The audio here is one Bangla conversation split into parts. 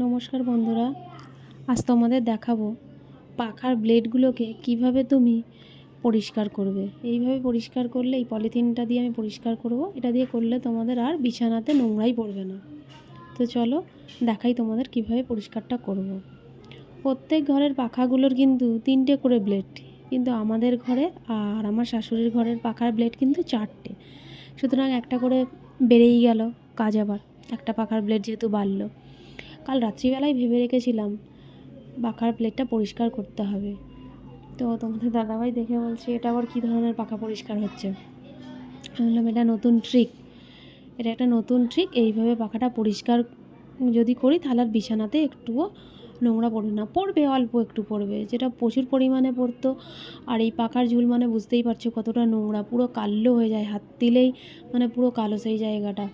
নমস্কার বন্ধুরা, আজ তোমাদের দেখাবো পাখার ব্লেডগুলোকে কীভাবে তুমি পরিষ্কার করবে। এইভাবে পরিষ্কার করলে, এই পলিথিনটা দিয়ে আমি পরিষ্কার করব, এটা দিয়ে করলে তোমাদের আর বিছানাতে নোংরাই পড়বে না। তো চলো দেখাই তোমাদের কীভাবে পরিষ্কারটা করব। প্রত্যেক ঘরের পাখাগুলোর কিন্তু তিনটে করে ব্লেড, কিন্তু আমাদের ঘরে আর আমার শাশুড়ির ঘরের পাখার ব্লেড কিন্তু চারটে। সুতরাং একটা করে বেড়েই গেল কাজ আবার, একটা পাখার ব্লেড যেহেতু বাড়লো। কাল রাত্রিবেলায় ভেবে রেখেছিলাম পাখার প্লেটটা পরিষ্কার করতে হবে। তো তোমাদের দাদাভাই দেখে বলছে, এটা আবার কী ধরনের পাখা পরিষ্কার হচ্ছে? আমি বললাম, এটা নতুন ট্রিক এটা একটা নতুন ট্রিক এইভাবে পাখাটা পরিষ্কার যদি করি, তাহলে আর বিছানাতে একটুও নোংরা পড়বে না। পড়বে, অল্প একটু পড়বে। যেটা প্রচুর পরিমাণে পড়তো, আর এই পাখার ঝুল মানে বুঝতেই পারছ কতটা নোংরা, পুরো কালো হয়ে যায় হাত দিলেই মানে পুরো কালো সেই জায়গাটা।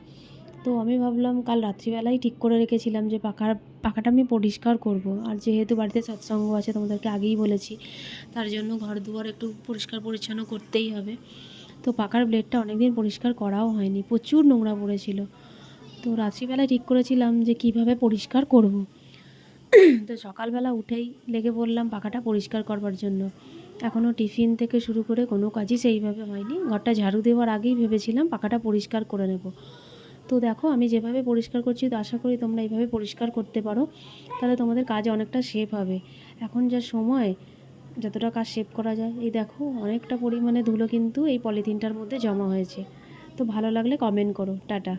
তো আমি ভাবলাম কাল রাত্রিবেলাই ঠিক করে রেখেছিলাম যে পাখার পাখাটা আমি পরিষ্কার করব। আর যেহেতু বাড়িতে সৎসঙ্গ আছে, তোমাদেরকে আগেই বলেছি, তার জন্য ঘর দুয়ার একটু পরিষ্কার পরিচ্ছন্ন করতেই হবে। তো পাখার ব্লেডটা অনেক দিন পরিষ্কার করাও হয়নি, প্রচুর নোংরা পড়েছিল। তো রাত্রিবেলায় ঠিক করেছিলাম যে কীভাবে পরিষ্কার করব। তো সকালবেলা উঠেই লেগে পড়লাম পাখাটা পরিষ্কার করবার জন্য। এখনও টিফিন থেকে শুরু করে কোনো কাজই সেইভাবে হয়নি। ঘরটা ঝাড়ু দেওয়ার আগেই ভেবেছিলাম পাখাটা পরিষ্কার করে নেব। তো দেখো, আমি যেভাবে পরিষ্কার করছি, তো আশা করি তোমরা এইভাবে পরিষ্কার করতে পারো। তাহলে তোমাদের কাজ অনেকটা সেভ হবে। এখন যা সময়, যতটা কাজ সেভ করা যায়। এই দেখো, অনেকটা পরিমাণে ধুলো কিন্তু এই পলিথিনটার মধ্যে জমা হয়েছে। তো ভালো লাগলে কমেন্ট করো। টাটা।